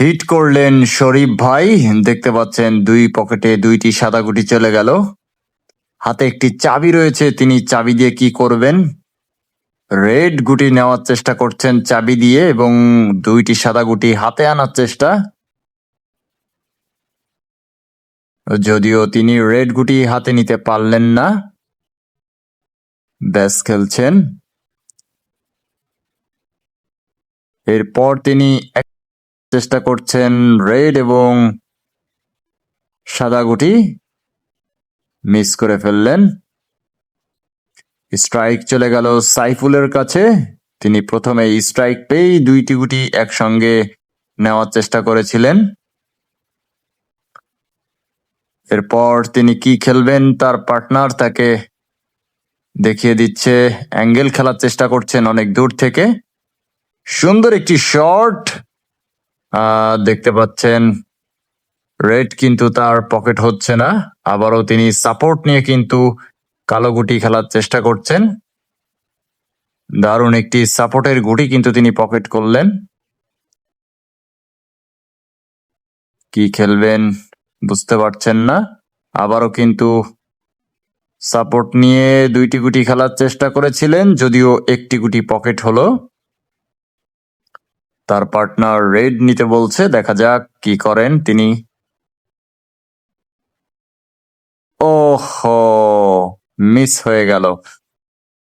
Hit করলেন শরীফ ভাই। দেখতে পাচ্ছেন দুই পকেটে দুইটি সাদা গুটি চলে গেল। হাতে একটি চাবি রয়েছে, তিনি চাবি দিয়ে কি করবেন? রেড গুটি নেওয়ার চেষ্টা করছেন চাবি দিয়ে এবং দুইটি সাদা গুটি হাতে আনার চেষ্টা। যদিও তিনি রেড গুটি হাতে নিতে পারলেন না। ব্যাস খেলছেন। এরপর তিনি চেষ্টা করছেন রেড এবং সাদা গুটি মিস করে ফেললেন। স্ট্রাইক চলে গেল সাইফুলের কাছে। তিনি প্রথমে স্ট্রাইক পেয়েই দুইটি গুটি একসঙ্গে নেওয়ার চেষ্টা করেছিলেন। এরপর তিনি কি খেলবেন তার পার্টনার তাকে দেখিয়ে দিচ্ছে। অ্যাঙ্গেল খেলার চেষ্টা করছেন অনেক দূর থেকে। সুন্দর একটি শট দেখতে পাচ্ছেন, রেড কিন্তু তার পকেট হচ্ছে না। আবারও তিনি সাপোর্ট নিয়ে কিন্তু কালো গুটি খেলার চেষ্টা করছেন। দারুণ একটি সাপোর্টের গুটি কিন্তু তিনি পকেট করলেন। কি খেলবেন বুঝতে পারছেন না। আবারও কিন্তু সাপোর্ট নিয়ে দুইটি গুটি খেলার চেষ্টা করেছিলেন, যদিও একটি গুটি পকেট হলো। তার পার্টনার রেড নিতে বলছে দেখা যাক কি করেন তিনি। ওহ মিস হয়ে গেল।